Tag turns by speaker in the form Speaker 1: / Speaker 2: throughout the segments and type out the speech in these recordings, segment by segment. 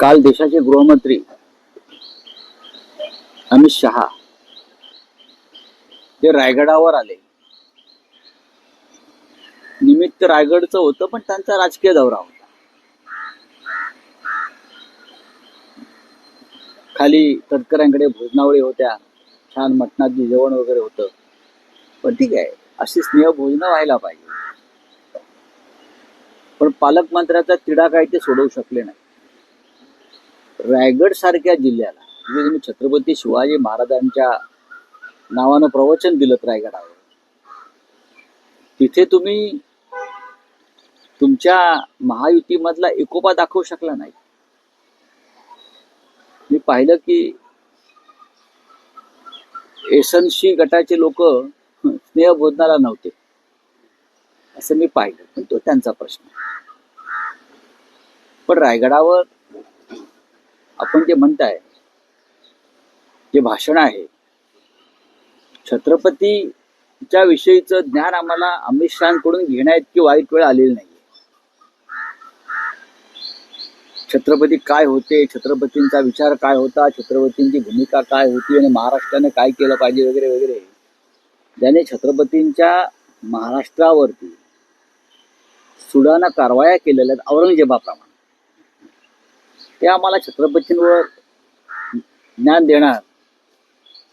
Speaker 1: काल देशाचे गृहमंत्री अमित शहा ते रायगडावर आले. निमित्त रायगडचं होतं पण त्यांचा राजकीय दौरा होता. खाली तटकऱ्यांकडे भोजनावळी होत्या छान मटणातली जेवण वगैरे होतं. पण ठीक आहे अशी स्नेह भोजन व्हायला पाहिजे. पण पालकमंत्र्याचा तिढा काय ते सोडवू शकले नाही. रायगड सारख्या जिल्ह्याला. म्हणजे तुम्ही छत्रपती शिवाजी महाराजांच्या नावानं प्रवचन दिलं रायगडावर. तिथे तुम्ही तुमच्या महायुतीमधला एकोपा दाखवू शकला नाही. मी पाहिलं की एसनशी गटाचे लोक स्नेह बोधनाला नव्हते. असं मी पाहिलं. पण तो त्यांचा प्रश्न पण रायगडावर आपण जे म्हणताय जे भाषण आहे छत्रपतीच्या विषयीचं ज्ञान आम्हाला अमित शहाकडून घेण्याइतकी वाईट वेळ आलेली नाही छत्रपती काय होते छत्रपतींचा विचार काय होता छत्रपतींची भूमिका काय होती आणि महाराष्ट्राने काय केलं पाहिजे वगैरे वगैरे. ज्याने छत्रपतींच्या महाराष्ट्रावरती सुडाना कारवाया केलेल्या आहेत औरंगजेबाप्रमाणे. ते आम्हाला छत्रपतींवर ज्ञान देणार.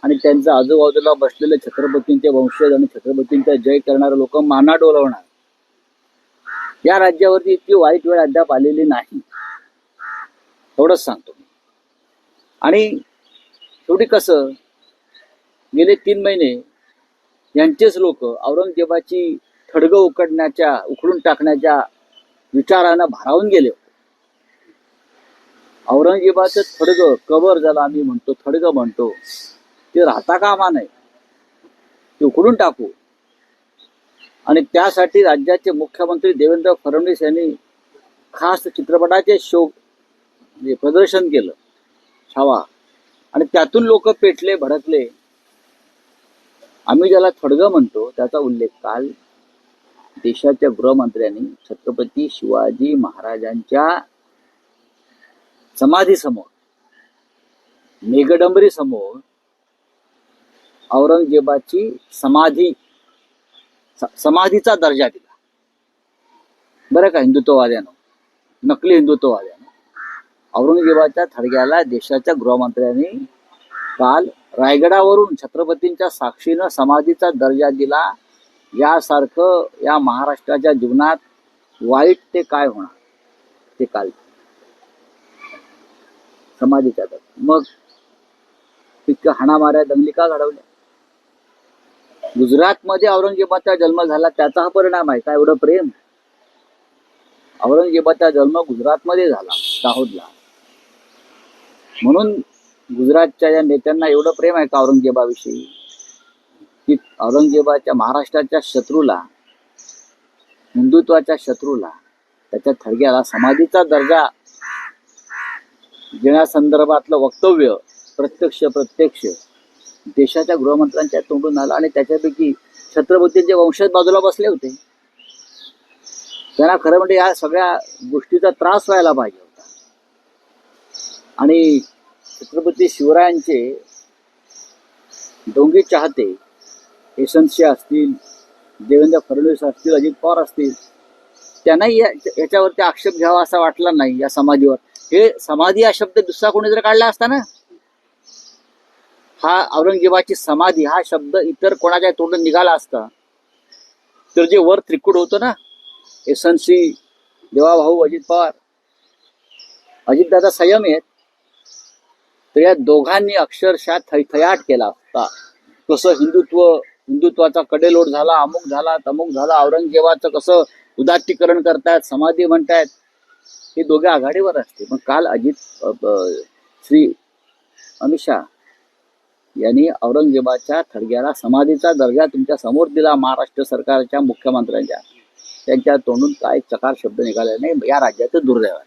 Speaker 1: आणि त्यांच्या आजूबाजूला बसलेले छत्रपतींचे वंशज आणि छत्रपतींचा जय करणारे लोक माना डोलवणार या राज्यावरती इतकी वाईट वेळ अद्याप आलेली नाही. एवढंच सांगतो आणि शेवटी कसं गेले तीन महिने यांचेच लोक औरंगजेबाची थडगं उकडण्याच्या उखडून टाकण्याच्या विचारानं भारावून गेले होते. औरंगजेबाचं थडगं कबर ज्याला आम्ही म्हणतो थडगं म्हणतो. ते राहता कामा नये. ते उकडून टाकू. आणि त्यासाठी राज्याचे मुख्यमंत्री देवेंद्र फडणवीस यांनी खास चित्रपटाचे शो म्हणजे प्रदर्शन केलं. छावा. आणि त्यातून लोक पेटले भडकले. आम्ही ज्याला थडगं म्हणतो त्याचा उल्लेख काल देशाच्या गृहमंत्र्यांनी छत्रपती शिवाजी महाराजांच्या समाधी समोर मेघडंबरी समोर औरंगजेबाची समाधी समाधीचा दर्जा दिला. बरं का हिंदुत्ववाद्यानं? नकली हिंदुत्ववाद्यानं? औरंगजेबाच्या थडग्याला देशाच्या गृहमंत्र्यांनी काल रायगडावरून छत्रपतींच्या साक्षीनं समाधीचा दर्जा दिला. यासारखं या महाराष्ट्राच्या जीवनात वाईट ते काय होणार? ते काल समाधीच्या दर्जा मग इतकं हाणामाऱ्या दंगली का घडवल्या गुजरातमध्ये औरंगजेबाचा जन्म झाला त्याचा हा परिणाम आहे. का एवढं प्रेम? औरंगजेबाचा जन्म गुजरातमध्ये झाला दाहोदला. म्हणून गुजरातच्या या नेत्यांना एवढं प्रेम आहे का औरंगजेबाविषयी? की औरंगजेबाच्या महाराष्ट्राच्या शत्रूला हिंदुत्वाच्या शत्रूला त्याच्या थडग्याला समाधीचा दर्जा देण्यासंदर्भातलं वक्तव्य प्रत्यक्ष प्रत्यक्ष देशाच्या गृहमंत्र्यांच्या तोंडून आलं आणि त्याच्यापैकी छत्रपतींचे वंशज बाजूला बसले होते. त्यांना खरं म्हणजे या सगळ्या गोष्टीचा त्रास व्हायला पाहिजे होता. आणि छत्रपती शिवरायांचे डोंगी चाहते यशवंतशी असतील देवेंद्र फडणवीस असतील अजित पवार असतील त्यांनाही याच्यावरती आक्षेप घ्यावा असा वाटला नाही या समाधीवर हे समाधी हा शब्द दुसरा कोणी जर काढला असता ना हा औरंगजेबाची समाधी हा शब्द इतर कोणाच्या तोंडून निघाला असता तर जे वर त्रिकूट होतं ना एसएनसी देवाभाऊ अजित पवार अजितदादा संयम आहेत तर या दोघांनी अक्षरशः थैथयाट केला असता. कसं हिंदुत्व हिंदुत्वाचा कडेलोट झाला अमुक झाला तमुक झाला औरंगजेबाचं कसं उदात्तीकरण करतायत समाधी म्हणतायत हे दोघे आघाडीवर असते. मग काल अजित श्री अमित शहा यांनी औरंगजेबाच्या थडग्याला समाधीचा दर्जा तुमच्यासमोर दिला महाराष्ट्र सरकारच्या मुख्यमंत्र्यांच्या. त्यांच्या तोंडून काय चकार शब्द निघाले नाही. या राज्याचं दुर्दैव आहे.